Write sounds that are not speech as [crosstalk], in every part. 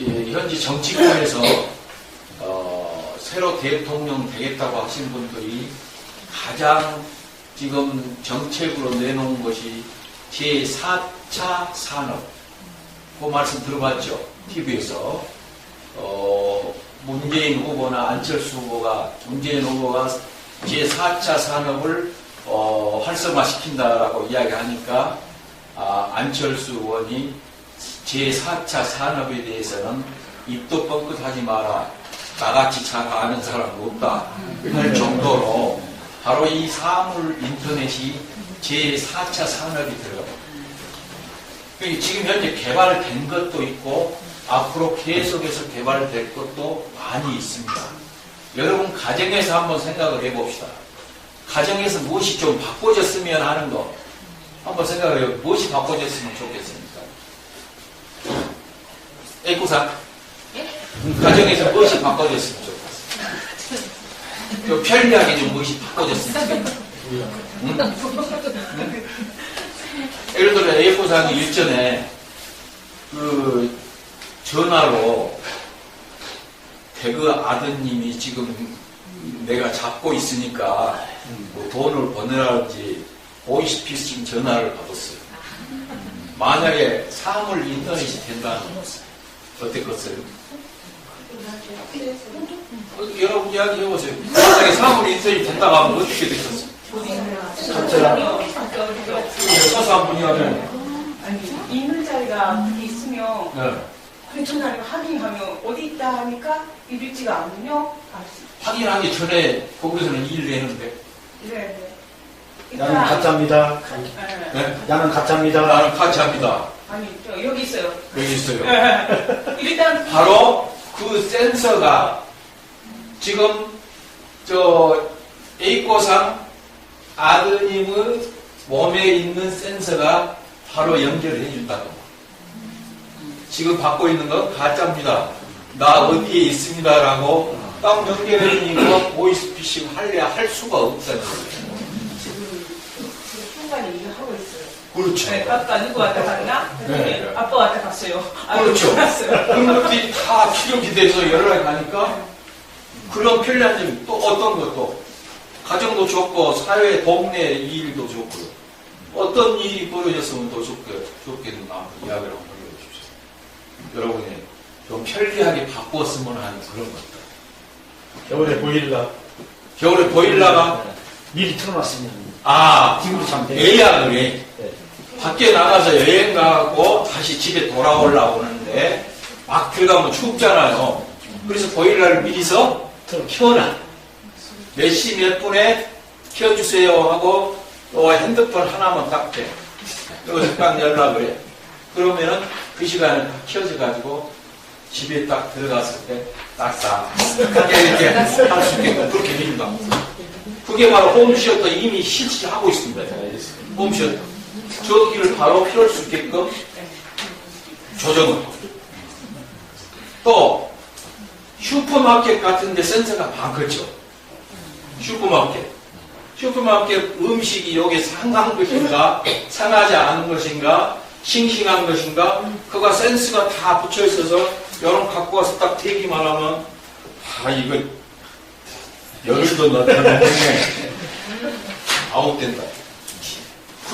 예, 현지 정치권에서 어, 새로 대통령 되겠다고 하신 분들이 가장 지금 정책으로 내놓은 것이 제4차 산업. 그 말씀 들어봤죠? TV에서. 어, 문재인 후보나 안철수 후보가, 문재인 후보가 제4차 산업을 어, 활성화시킨다라고 이야기하니까 아, 안철수 의원이 제4차 산업에 대해서는 입도 뻥끗하지 마라. 나같이 잘 아는 사람 없다. 할 정도로 바로 이 사물 인터넷이 제4차 산업이. 그러니까 지금 현재 개발된 것도 있고 앞으로 계속해서 개발될 것도 많이 있습니다. 여러분 가정에서 한번 생각을 해봅시다. 가정에서 무엇이 좀 바꿔졌으면 하는 거 한번 생각을 해요. 무엇이 바꿔졌으면 좋겠습니까? 애꾸사 가정에서 무엇이 바꿔졌으면 좋겠어요? 좀 편리하게 좀 무엇이 바꿔졌으면 좋겠어요? 응? 예를 들어 애꾸상이 일전에 그 전화로 대그 아드님이 지금 내가 잡고 있으니까 뭐 돈을 보내라든지 보이스피싱 전화를 받았어요. 만약에 사물 인터넷이 것은 어땠겠어요? 어, 여러분 이야기 해보세요. 만약에 사물 인터넷이 된다고 하면 어떻게 되겠어요? 서서 한 분이 하면 아니, 있는 자리가 있으면 네. 그 전화를 확인하면 어디 있다 하니까 이리지가 않으면 알수 확인하기 전에 거기서는 일 내는데 이래 네. 나는 가짜입니다. 예. 네? 나는 가짜입니다. 나는 합니다. 아니 저 여기 있어요. 여기 있어요. 예. [laughs] 일단 바로 그 센서가 지금 저 A코상 아드님의 몸에 있는 센서가 바로 연결해 준다고. 지금 받고 있는 건 가짜입니다. 나 어디에 있습니다라고 딱 연결해 주니까 보이스피싱 할래 할 수가 없다는 거예요. 지금 그 순간에 일을 하고 있어요. 그렇죠. 네, 아까 누구 왔다 갔나? 네. 아빠 왔다 갔어요. 그렇죠. 갔어요. 그런 것들이 다 필요기 돼서 연락이 가니까 그런 편리한 점이 또 어떤 것도 가정도 좋고 사회 동네 일도 좋고요. 어떤 일이 벌어졌으면 더 좋게, 좋겠는가 한번 이야기를 한번 해주십시오. 여러분이 좀 편리하게 바꿨으면 하는 그런 것들. 겨울에 보일러 겨울에 보일러가 미리 틀어놨으면 아 기분이 참 돼. 예약을 해. 네. 밖에 나가서 여행 가고 다시 집에 돌아오려고 하는데 막 들어가면 춥잖아요. 그래서 보일러를 미리서. 켜놔. 몇 시 몇 분에 켜주세요 하고 또 핸드폰 하나만 딱 돼. 여기서 딱 연락을 해. 그러면은 그 시간에 딱 켜져 가지고 집에 딱 들어갔을 때 딱딱하게 이렇게 할 수 있게끔 그렇게 해준다. 그게 바로 홈시어터 이미 실시하고 있습니다. 홈시어 터. 전기를 바로 켤수 있게끔 조정을. 또 슈퍼마켓 같은 데 센서가 많겠죠. 슈퍼마켓. 슈퍼마켓 음식이 여기 상한 것인가, 상하지 않은 것인가, 싱싱한 것인가, 그가 센스가 다 붙여 있어서 여름 갖고 와서 딱 대기만 하면, 아, 이거, 열흘도 나타나네. 아웃된다.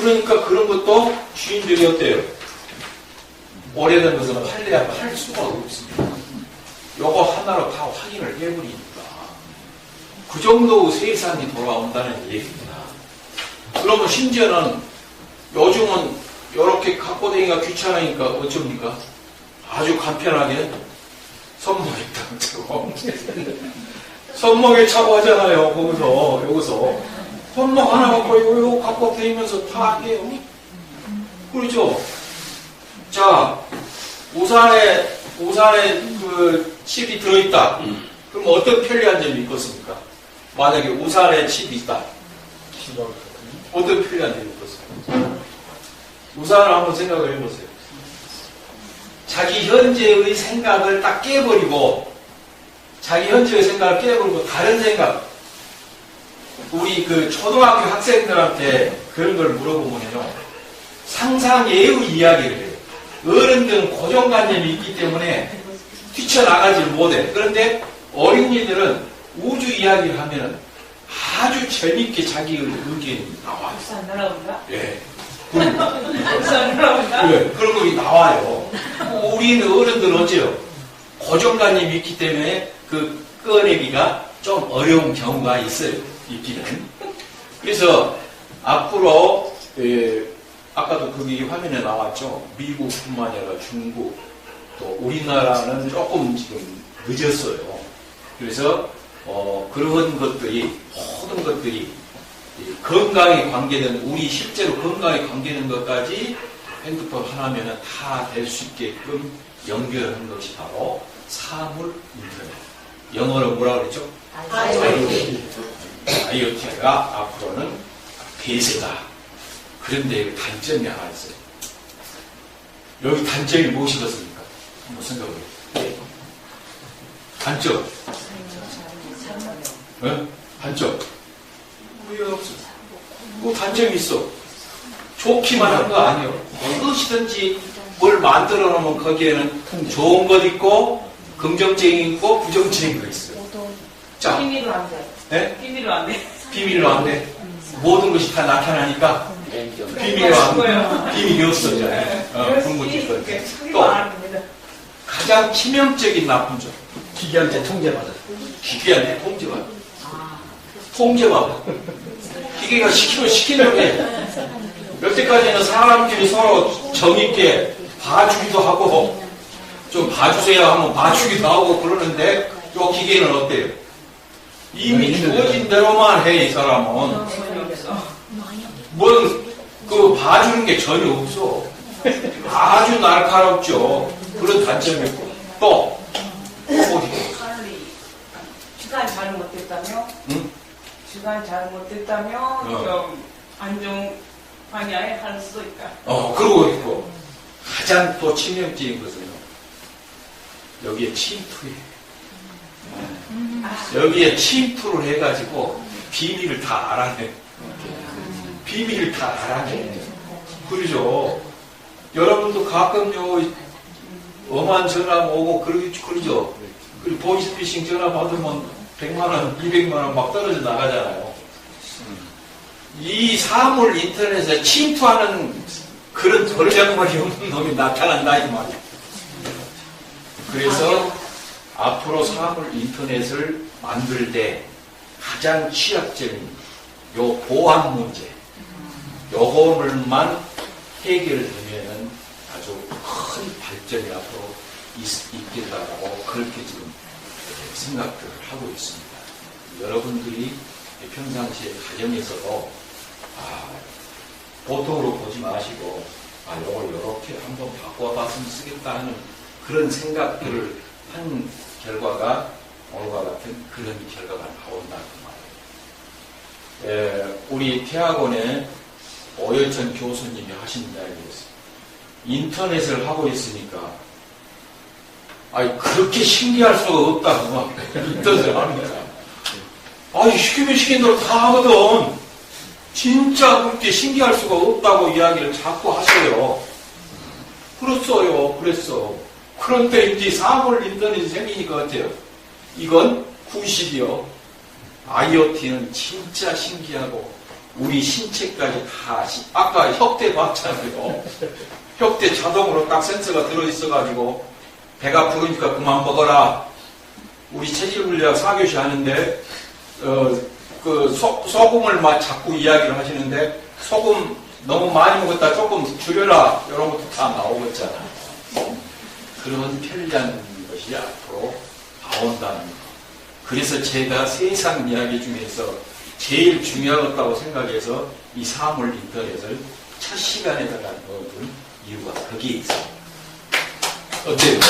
그러니까 그런 것도 주인들이 어때요? 오래된 것은 팔려야 팔 수가 없습니다. 요거 하나로 다 확인을 해버리니까. 그 정도 세상이 돌아온다는 얘기입니다. 그러면 심지어는 요즘은 이렇게 갖고 다니기가 귀찮으니까 어쩝니까? 아주 간편하게 손목에 딱 차고 [laughs] 손목에 차고 하잖아요. 거기서 여기서 손목 하나 갖고 이거, 갖고 다니면서 다 해요. 그렇죠? 자 우산에 우산에 그 칩이 들어있다. 그럼 어떤 편리한 점이 있겠습니까? 만약에 우산에 칩이 있다. 어떤 편리한 점이 있겠습니까? 우산을 한번 생각을 해보세요. 자기 현재의 생각을 딱 깨버리고 자기 현재의 생각을 깨버리고 다른 생각 우리 그 초등학교 학생들한테 그런 걸 물어보면요 상상외의 이야기를 해요. 어른들은 고정관념이 있기 때문에 뛰쳐나가질 못해. 그런데 어린이들은 우주 이야기를 하면은 아주 재밌게 자기 의견이 나와요. 안 날아온다? 예. 안 날아온다? 네, 그런 거 나와요. 우리는 어른들은 어째요? 고정관념이 있기 때문에 그 꺼내기가 좀 어려운 경우가 있어요. 있기는. 그래서 앞으로 에, 아까도 거기 화면에 나왔죠. 미국뿐만 아니라 중국 또 우리나라는 조금 지금 늦었어요. 그래서 어, 그런 것들이 모든 것들이 이 건강에 관계된 우리 실제로 건강에 관계된 것까지 핸드폰 하나면은 다 될 수 있게끔 연결한 것이 바로 사물 인터넷. 영어로 뭐라 그랬죠? IoT. IoT가 앞으로는 대세다. 그런데 여기 단점이 하나 있어요. 여기 단점이 무엇이겠습니까? 한번 생각해 보세요. 단점. 어? 단점. 왜 없어? 뭐 단점이 있어. 좋기만 한 거 아니에요. 무엇이든지 뭘 만들어 놓으면 거기에는 좋은 것 있고, 긍정적인 거 있고, 부정적인 거 있어요. 자. 네? 비밀로 안 돼. 비밀로 안 돼. 모든 것이 다 나타나니까 비밀로 안 돼. 비밀이 없어잖아요. 어, 그런 것이 있거든요. 또, 가장 치명적인 나쁜 점. 기계한테 통제받아. 기계한테 통제받아. 통제받아. 기계가 시키면 시키는 게 여태까지는 사람들이 서로 정있게 봐주기도 하고 좀 봐주세요 하면 봐주기도 하고 그러는데 요 기계는 어때요? 이미 주어진 대로만 해 이 사람은 뭔 그 봐주는 게 전혀 없어 아주 날카롭죠 그런 단점이 있고 또 주간 잘못됐다며? 응? 주간 잘못됐다며? 어. 좀 안정 방향에 할 수도 있다. 어, 그러고 있고, 가장 또 치명적인 것은요, 여기에 침투해. 여기에 침투를 해가지고, 비밀을 다 알아내. 비밀을 다 알아내. 그러죠. 여러분도 가끔 요, 엄한 전화 오고, 그러- 그러죠. 그리고 보이스피싱 전화 받으면 100만원, 200만원 막 떨어져 나가잖아요. 이 사물 인터넷에 침투하는 그런 돌장머리 없는 놈이 나타난다 이 말이야. 그래서 앞으로 사물 인터넷을 만들 때 가장 취약점인 요 보안 문제 요거를만 해결되면은 아주 큰 발전이 앞으로 있, 있겠다라고 그렇게 지금 생각들을 하고 있습니다. 여러분들이 평상시에 가정에서도 아, 보통으로 보지 마시고, 아, 요걸 이렇게 한번 바꿔봤으면 쓰겠다 하는 그런 생각들을 한 결과가 오늘과 같은 그런 결과가 나온다는 말이에요. 에, 우리 대학원에 오열천 교수님이 하신 이야기였어요. 인터넷을 하고 있으니까, 아니, 그렇게 신기할 수가 없다고 막 [laughs] 인터넷을 합니다. 아니, 시키면 시킨 대로 다 하거든. 진짜 그렇게 신기할 수가 없다고 이야기를 자꾸 하세요. 그렇어요. 그랬어. 그런데 이제 사물 인터넷이 생기니까 어때요? 이건 구식이요. IoT는 진짜 신기하고 우리 신체까지 다 시- 아까 혁대 봤잖아요. 혁대 자동으로 딱 센서가 들어있어가지고 배가 부르니까 그만 먹어라. 우리 체질물리학 4교시 하는데 어, 그 소, 소금을 막 자꾸 이야기를 하시는데 소금 너무 많이 먹었다 조금 줄여라 이런 것도 다 나오겠잖아. 그런 편리한 것이 앞으로 나온다는 거. 그래서 제가 세상 이야기 중에서 제일 중요하다고 생각해서 이 사물 인터넷을 첫 시간에 다가 넣어둔 이유가 거기에 있어요. 어때요?